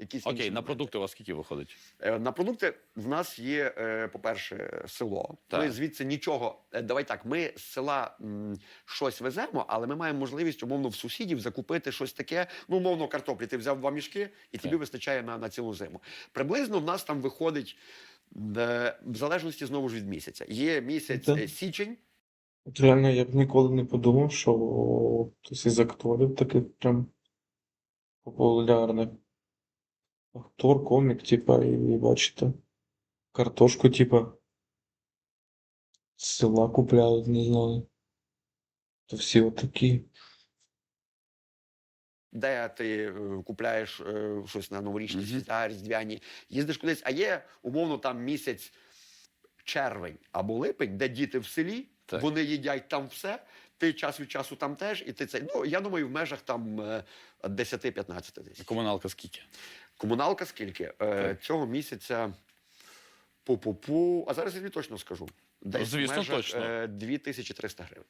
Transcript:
якісь Окей, на моменти. продукти у вас скільки виходить? Е, На продукти в нас є, е, по-перше, село. Так. Ми звідси нічого. е, Давай так, ми з села м, щось веземо, але ми маємо можливість умовно в сусідів закупити щось таке. Ну, умовно, картоплі. Ти взяв два мішки, і тобі Так. вистачає на, на цілу зиму. Приблизно в нас там виходить. е, В залежності знову ж від місяця. Є місяць Так. е, січень, От Реально, я б ніколи не подумав, що хтось із акторів таких прям популярний. Актор, комік, типа, і бачите, картошку, типа, з села купляють, не знаю. То всі отакі. де ти е, купляєш е, щось на новорічні Мгм. свята, різдвяні, їздиш кудись, а є умовно там місяць червень або липень, де діти в селі, Так. вони їдять там все. Ти час від часу там теж, і ти це. Ну я думаю, в межах там е, 10-15 десь. Комуналка скільки? Комуналка скільки? Е, цього місяця по-по-по, А зараз я тобі точно скажу. Десь звісно, в межах, точно. Е, 2300 гривень.